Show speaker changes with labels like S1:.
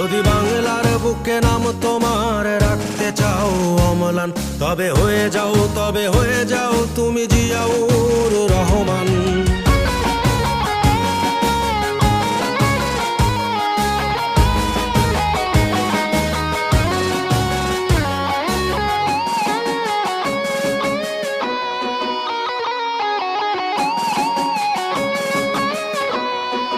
S1: যদি বাংলার বুকে নাম তোমার রাখতে চাও অমলান তবে হয়ে যাও তবে হয়ে